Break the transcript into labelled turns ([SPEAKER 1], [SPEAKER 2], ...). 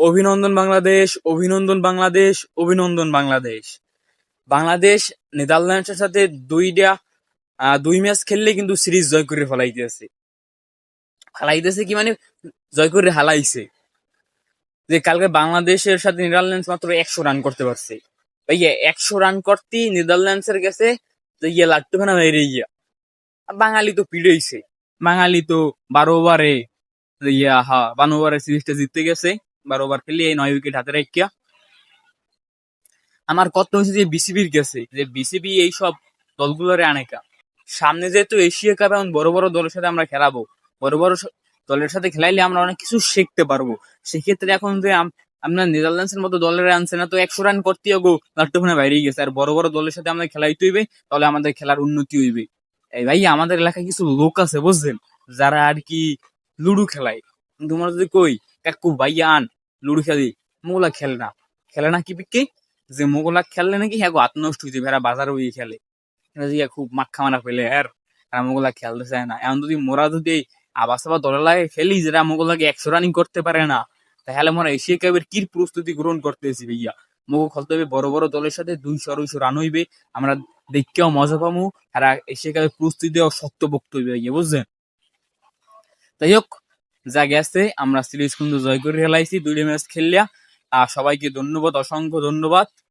[SPEAKER 1] অভিনন্দন বাংলাদেশ অভিনন্দন বাংলাদেশ অভিনন্দন বাংলাদেশ। বাংলাদেশ, নেদারল্যান্ডসের সাথে দুইটা দুই ম্যাচ খেললে কিন্তু সিরিজ জয় করে ফেলাইতেছে। ফেলাইতেছে কি মানে? জয় করে হালাইছে। যে কালকে বাংলাদেশের সাথে নেদারল্যান্ডস মাত্র একশো রান করতে পারছে। ভাইয়া একশো রান করতেই নেদারল্যান্ডসের কাছে ইয়ে লাট্টুখানা বাইরে গিয়া বাঙালি তো পিড়েইছে। বাঙালি তো বারো ওভারে ইয়া হা বারো ওভারে সিরিজটা জিততে গেছে। বারো ওভার খেলে এই নয় উইকেট হাতে রেখিয়া আমার কথা হচ্ছে যে বিসিবির গেছে যে বিসিবি এই সব দলগুলোরে আনেকা সামনে যেহেতু এশিয়া কাপ এমন বড় বড় দলের সাথে আমরা খেলাবো, বড় বড় দলের সাথে খেলাইলে আমরা অনেক কিছু শিখতে পারব। সেক্ষেত্রে এখন যে আপনার নেদারল্যান্ডস এর মতো দলের আনছে না, তো একশো রান করতে গো লাট্টুখানে বাইরেই গেছে। আর বড় বড় দলের সাথে আমরা খেলাইতে হইবে, তাহলে আমাদের খেলার উন্নতি হইবে। এই ভাই, আমাদের এলাকায় কিছু লোক আছে, বুঝছেন? যারা আর কি লুডু খেলায়। তোমার যদি কই, কাকু ভাইয়া আন লুডু খেলি মোগলা খেলে না। খেলে না কি বিক্রি যে মোগলা খেললে নাকি? হ্যাঁ গো আত্ম নষ্ট হইতে ভেড়া বাজারে ওই খেলে খুব মাখা মারা পেলে আর আর মোগলা খেলতে চায় না এমন যদি মোরা যদি আবার দলের লাগে খেলি যেটা মোগলাকে একশো রানিং করতে পারে না, তাহলে মোরা এশিয়া কাপের কি প্রস্তুতি গ্রহণ করতেছি ভাইয়া? মোগো খেলতে হবে বড় বড় দলের সাথে দুইশো আড়াইশো রান হইবে, আমরা দেখতেও মজা পাবো আর এশিয়া কাপের প্রস্তুতিও শক্ত বক্ত হইবে ভাইয়া, বুঝছেন? তাই হোক যা গেছে আমরা সিরিজ কিন্তু জয় করে ফেলাইছি দুইটা ম্যাচ খেললিয়া। আর সবাইকে ধন্যবাদ, অসংখ্য ধন্যবাদ।